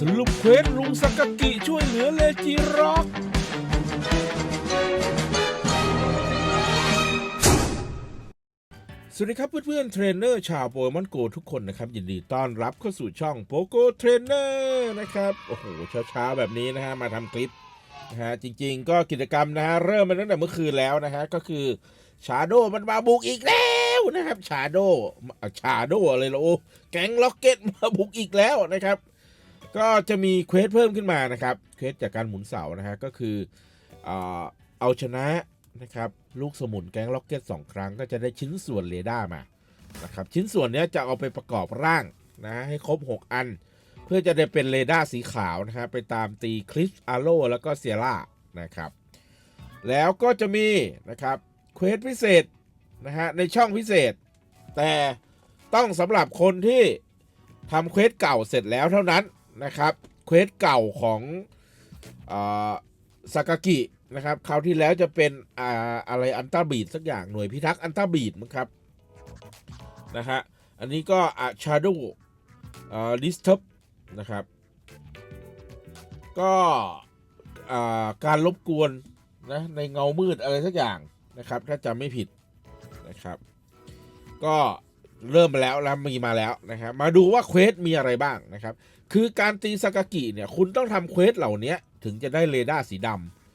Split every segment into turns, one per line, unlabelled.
สรุปเควสลุงสากกิช่วยเหลือเลจิร็อก สวัสดีครับเพื่อนๆเทรนเนอร์ชาวโปเกมอนโกทุกคนนะครับ ยินดีต้อนรับเข้าสู่ช่องโปโกเทรนเนอร์นะครับ โอ้โหเช้าๆแบบนี้นะฮะ มาทำคลิปนะฮะจริงๆ ก็กิจกรรมนะฮะ เริ่มมาตั้งแต่เมื่อคืนแล้วนะฮะ ก็คือชาโดมันมาบุกอีกแล้วนะครับชาโดชาโดอะไรล่ะโอ้แก๊งล็อกเก็ตมาบุกอีกแล้วนะครับ ก็จะมีเควสเพิ่มขึ้นมานะครับ เควสจากการหมุนเสานะฮะก็คือเออเอาชนะนะครับลูกสมุนแก๊งล็อกเก็ตสองครั้งก็จะได้ชิ้นส่วนเรดาร์มานะครับชิ้นส่วนนี้จะเอาไปประกอบร่างนะให้ครบ 6 อัน เพื่อจะได้เป็นเรดาร์สีขาวนะฮะไปตามตีคลิปอาโลแล้วก็เซียร่านะครับแล้วก็จะมีนะครับเควสพิเศษนะฮะในช่องพิเศษ แต่ต้องสำหรับคนที่ทำเควสเก่าเสร็จแล้วเท่านั้น นะครับเควสเก่าของสากากินะครับคราวที่แล้วจะเป็นอ่าอะไรอันต้าบีดสักอย่างหน่วยพิทักษ์อันต้าบีดมั้งครับนะฮะอันนี้ก็อาชาโดดิสทับนะครับ ก็อ่าการรบกวนนะในเงามืดอะไรสักอย่างนะครับ ถ้าจำไม่ผิดนะครับ ก็เริ่มมาแล้วแล้วมีมาแล้วนะครับมาดูว่าเควสมีอะไรบ้างนะครับ คือการตีสากากิเนี่ยคุณต้องทำเควสเหล่านี้ถึงจะได้เรดาร์สีด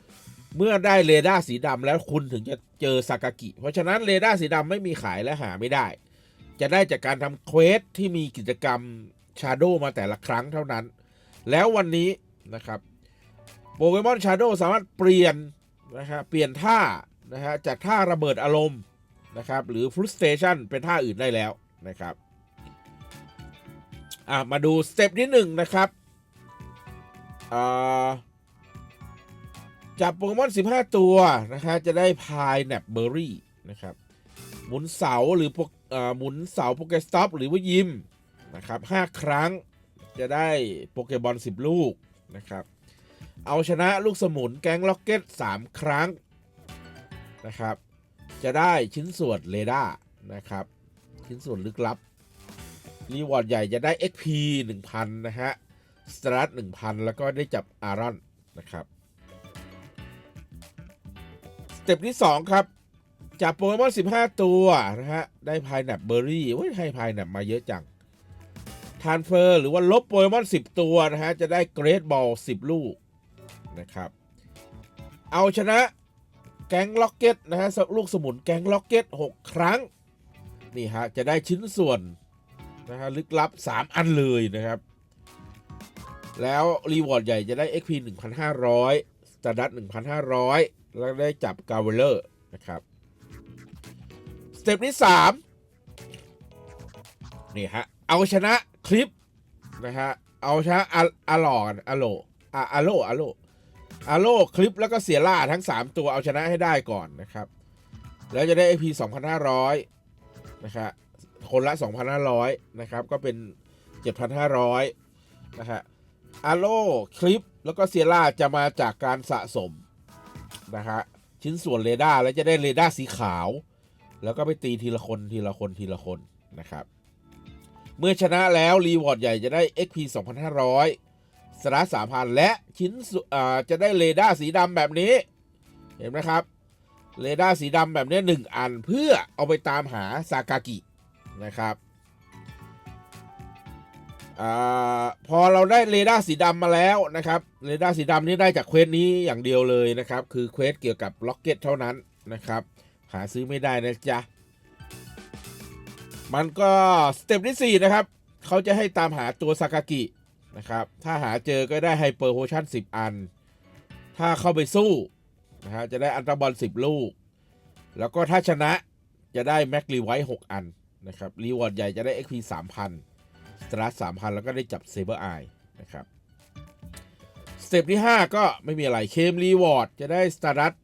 ำเมื่อได้เรดาร์สีดำแล้วคุณถึงจะเจอสากากิ เพราะฉะนั้นเรดาร์สีดำไม่มีขายและหาไม่ได้ จะได้จากการทำเควสที่มีกิจกรรมชาโดมาแต่ละครั้งเท่านั้น แล้ววันนี้นะครับโปเกมอนชาโดสามารถเปลี่ยนนะครับเปลี่ยนท่านะฮะจากท่าระเบิดอารมณ์นะครับหรือฟรุสเตชันเป็นท่าอื่นได้แล้วนะครับ อะมาดูสเต็ปที่หนึ่งนะครับอ่าจับโปเกมอน 15 ตัวนะฮะจะได้พายแนบเบอร์รี่นะครับ หมุนเสาหรือโปเอ่อหมุนเสาโปเกสต็อปหรือว่ายิมนะครับ5ครั้งจะได้โปเกบอล10 ลูกนะครับ เอาชนะลูกสมุนแก๊งล็อกเก็ต 3 ครั้งนะครับ จะได้ชิ้นส่วนเรดาร์นะครับ ชิ้นส่วนลึกลับ รีวอร์ดใหญ่จะได้ XP 1000 นะฮะสตรัท1,000 แล้วก็ได้จับอารอนนะครับ สเต็ปที่ 2 ครับ จับโปเกมอน 15 ตัว นะฮะ ได้พายแนบเบอร์รี่ให้พายแนบมาเยอะจังทานเฟอร์หรือว่าลบโปเกมอน 10 ตัว นะฮะ จะได้เกรดบอล 10 ลูก นะครับ เอาชนะแก๊งล็อกเก็ตนะฮะลูกสมุนแก๊งล็อกเก็ต 6 ครั้ง นี่ฮะ จะได้ชิ้นส่วน นะฮะลึกลับ 3 อันเลยนะครับ แล้ว รีวอร์ดใหญ่จะได้ XP 1,500สตาร์ดัต1,500 แล้วได้จับกาเวลเลอร์นะครับสเต็ปที่3นี่ฮะ เอาชนะคลิปนะฮะ เอาชนะออาหลอนอาโลอาอาโลอาโลอาโลคลิปแล้วก็เสียล่าทั้ง 3 ตัวเอาชนะให้ได้ก่อนนะครับ แล้วจะได้ AP 2,500 นะครับ คนละ 2,500 นะครับ ก็เป็น 7,500 นะฮะอาโลคลิป แล้วก็เสียล่าจะมาจากการสะสม นะฮะ ชิ้นส่วนเรดาร์แล้วจะได้เรดาร์สีขาว แล้วก็ไปตีทีละคนทีละคนทีละคนนะครับ เมื่อชนะแล้วรีวอร์ดใหญ่จะได้ XP 2,500สตาร์สามพันและชิ้นส่วนจะได้เรดาร์สีดำแบบนี้ เห็นไหมครับเรดาร์สีดำแบบนี้หนึ่งอันเพื่อเอาไปตามหาซากากิ นะครับอาพอเราได้เรดาร์สีดำมาแล้วนะครับเรดาร์สีดำนี่ได้จากเควสนี้อย่างเดียวเลยนะครับ คือเควสเกี่ยวกับล็อกเก็ตเท่านั้นนะครับ หาซื้อไม่ได้นะจ๊ะ มันก็สเต็ปที่ 4 นะครับ เขาจะให้ตามหาตัวซากากินะครับ ถ้าหาเจอก็ได้ไฮเปอร์โพชั่น 10 อัน ถ้าเข้าไปสู้นะฮะจะได้อันตราบอล 10 ลูก แล้วก็ถ้าชนะจะได้แม็กรีไวท์6อัน นะครับรีวอร์ดใหญ่จะได้ XP 3,000 สตาร์ส3,000แล้วก็ได้จับเซเบอร์ไอนะครับสเต็ปที่ 5 ก็ไม่มีอะไรเคมรีวอร์ดจะได้สตาร์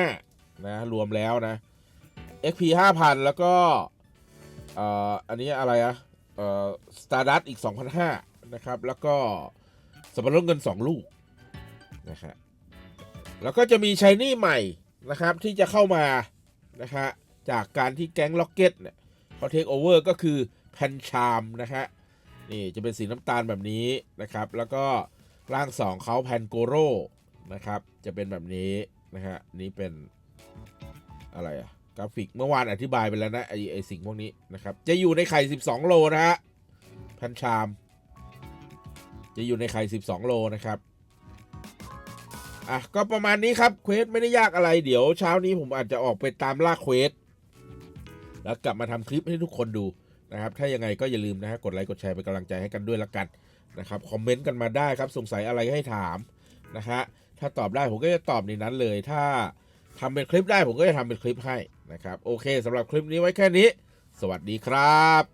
7,500นะรวมแล้วนะ XP 5,000 แล้วก็อ,อ,อันนี้อะไรอะเอ่อสตาร์ดัตอีก 2,500 นะครับ แล้วก็สับปะรดเงิน 2 ลูกนะครับแล้วก็จะมีชายนี่ใหม่นะครับที่จะเข้ามานะฮะจากการที่แก๊งล็อกเก็ตเนี่ย เขาเทคโอเวอร์ก็คือแพนชามนะฮะนี่จะเป็นสีน้ำตาลแบบนี้นะครับ แล้วก็ร่างสองเขาแพนโกโรนะครับ จะเป็นแบบนี้นะฮะนี่เป็นอะไรอะกราฟิกเมื่อวานอธิบายไปแล้วนะไอไอสิ่งพวกนี้นะครับ จะอยู่ในไข่ 12 โลนะฮะแพนชาม จะอยู่ในไข่ 12 โลนะครับอะก็ประมาณนี้ครับเควสไม่ได้ยากอะไรเดี๋ยวเช้านี้ผมอาจจะออกไปตามล่าเควส แล้วกลับมาทำคลิปให้ทุกคนดูนะครับ ถ้ายังไงก็อย่าลืมนะฮะกดไลค์กดแชร์เป็นกำลังใจให้กันด้วยละกันนะครับคอมเมนต์กันมาได้ครับสงสัยอะไรให้ถามนะฮะถ้าตอบได้ผมก็จะตอบในนั้นเลย ถ้าทำเป็นคลิปได้ผมก็จะทำเป็นคลิปให้นะครับ โอเคสำหรับคลิปนี้ไว้แค่นี้ สวัสดีครับ